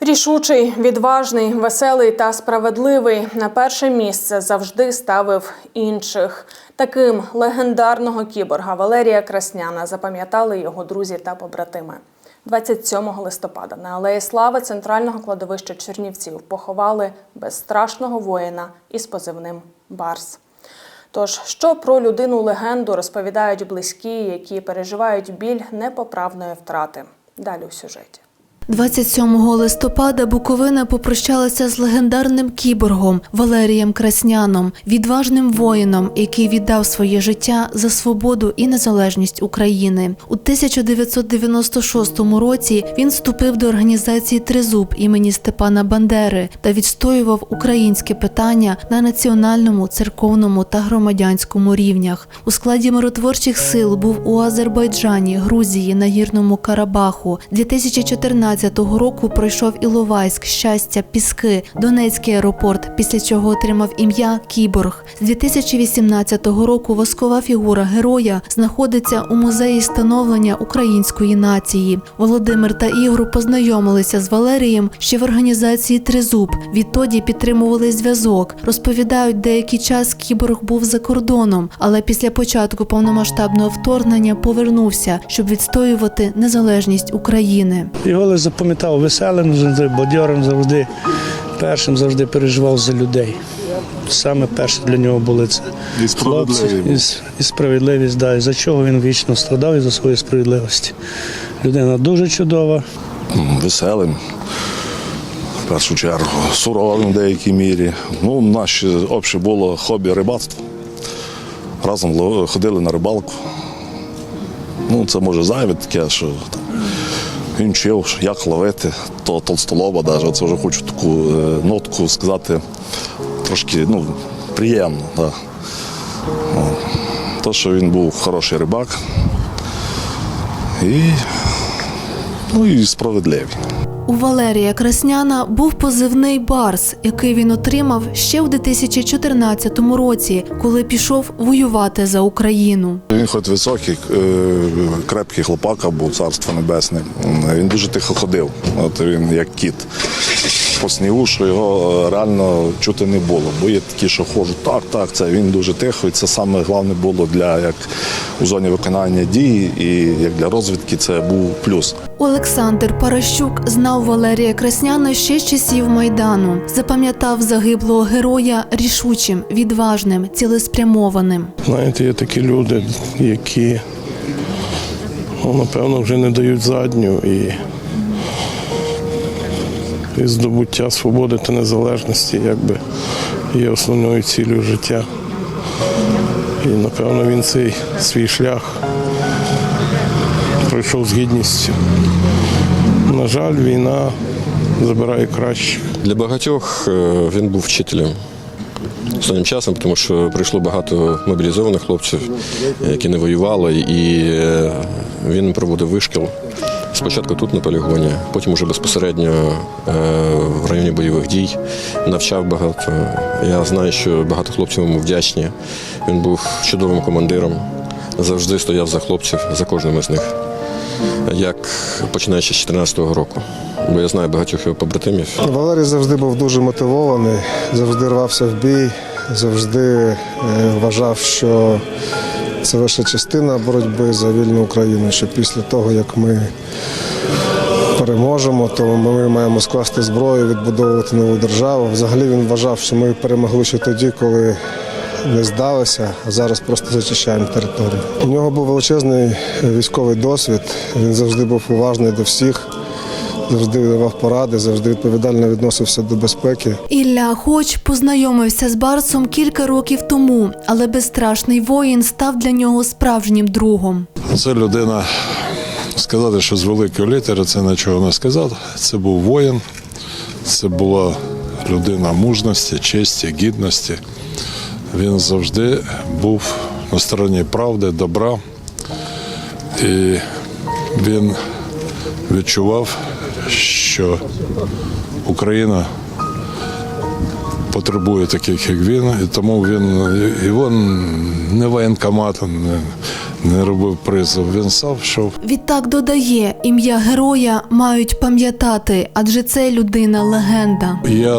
Рішучий, відважний, веселий та справедливий на перше місце завжди ставив інших. Таким легендарного кіборга Валерія Красняна запам'ятали його друзі та побратими. 27 листопада на Алеї Слави центрального кладовища Чернівців поховали безстрашного воїна із позивним Барс. Тож, що про людину легенду розповідають близькі, які переживають біль непоправної втрати? Далі у сюжеті. 27 листопада Буковина попрощалася з легендарним кіборгом Валерієм Красняном, відважним воїном, який віддав своє життя за свободу і незалежність України. У 1996 році він вступив до організації Тризуб імені Степана Бандери та відстоював українське питання на національному, церковному та громадянському рівнях. У складі миротворчих сил був у Азербайджані, Грузії, Нагірному Карабаху. 2014 року пройшов Іловайськ, Щастя, Піски, Донецький аеропорт, після чого отримав ім'я Кіборг. З 2018 року воскова фігура героя знаходиться у музеї становлення української нації. Володимир та Ігор познайомилися з Валерієм ще в організації Тризуб. Відтоді підтримували зв'язок. Розповідають, деякий час кіборг був за кордоном, але після початку повномасштабного вторгнення повернувся, щоб відстоювати незалежність України. Його запам'ятав веселим, завжди, бадьорим завжди. Першим завжди переживав за людей. Саме перше для нього були це І хлопці, і, і справедливість. Да, і за чого він вічно страдав і за свою справедливість. Людина дуже чудова. Веселим. В першу чергу, суровим в деякій мірі. Ну, наше обще було хобі рибацтво. Разом ходили на рибалку. Ну, це може зайве таке, що там, він вчив, як ловити, то толстолоба навіть. Це вже хочу таку е, нотку сказати, трошки ну, приємно. Да. То, що він був хороший рибак. І, ну, і справедливий. У Валерія Красняна був позивний Барс, який він отримав ще в 2014 році, коли пішов воювати за Україну. Він хоч високий, е, крепкий хлопака був, царство небесне. Він дуже тихо ходив. От він як кіт. По снігу, що його е, реально чути не було. Бо є такі, що ходжуть, так, так, це він дуже тихо. І це саме головне було для як у зоні виконання дії, і як для розвідки це був плюс. Олександр Паращук знав Валерія Красняна ще з часів Майдану. Запам'ятав загиблого героя рішучим, відважним, цілеспрямованим. Знаєте, є такі люди, які ну, напевно вже не дають задню і, і здобуття свободи та незалежності якби є основною цілею життя. І напевно він цей свій шлях пройшов з гідністю. На жаль, війна забирає кращих. Для багатьох е, він був вчителем останнім часом, тому що прийшло багато мобілізованих хлопців, які не воювали, і е, він проводив вишкіл. Спочатку тут на полігоні, потім уже безпосередньо е, в районі бойових дій навчав багато. Я знаю, що багато хлопців йому вдячні. Він був чудовим командиром, завжди стояв за хлопців, за кожним із них. Як починаючи з 2014 року, бо я знаю багатьох його побратимів. Валерій завжди був дуже мотивований, завжди рвався в бій, завжди е, вважав, що це лише частина боротьби за вільну Україну. Що після того, як ми переможемо, то ми маємо скласти зброю, відбудовувати нову державу. Взагалі він вважав, що ми перемогли ще тоді, коли не здалися, а зараз просто зачищаємо територію. У нього був величезний військовий досвід. Він завжди був уважний до всіх завжди давав поради, завжди відповідально відносився до безпеки. Ілля Хоч познайомився з Барсом кілька років тому, але безстрашний воїн став для нього справжнім другом. Це людина, сказати, що з великої літери це нічого не сказати. Це був воїн, це була людина мужності, честі, гідності. Він завжди був на стороні правди, добра. І він відчував, що Україна потребує таких, як він, і тому він і він не воєнкомат, не, не робив призов. Він сам йшов. Відтак додає, ім'я героя мають пам'ятати, адже це людина легенда. Я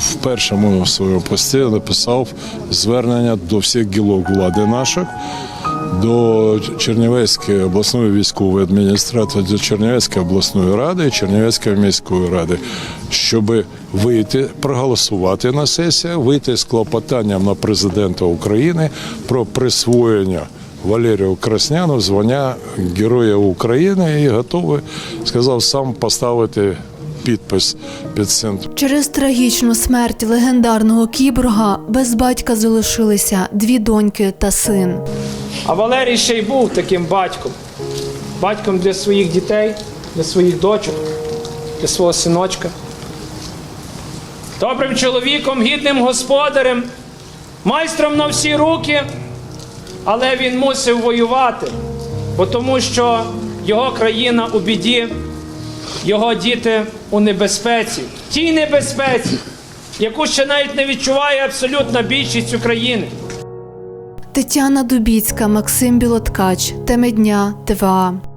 в першому своєму пості написав звернення до всіх гілок влади наших, до Чернівецької обласної військової адміністрації, до Чернівецької обласної ради і Чернівецької міської ради, щоб вийти, проголосувати на сесію, вийти з клопотанням на президента України про присвоєння. Валерію Красняну звання Героя України і готовий, сказав, сам поставити підпис під цим. Через трагічну смерть легендарного кіборга без батька залишилися дві доньки та син. А Валерій ще й був таким батьком. Батьком для своїх дітей, для своїх дочок, для свого синочка. Добрим чоловіком, гідним господарем, майстром на всі руки, але він мусив воювати, бо тому що його країна у біді, його діти у небезпеці, тій небезпеці, яку ще навіть не відчуває абсолютна більшість України. Тетяна Дубіцька, Максим Білоткач, Теми дня, ТВА.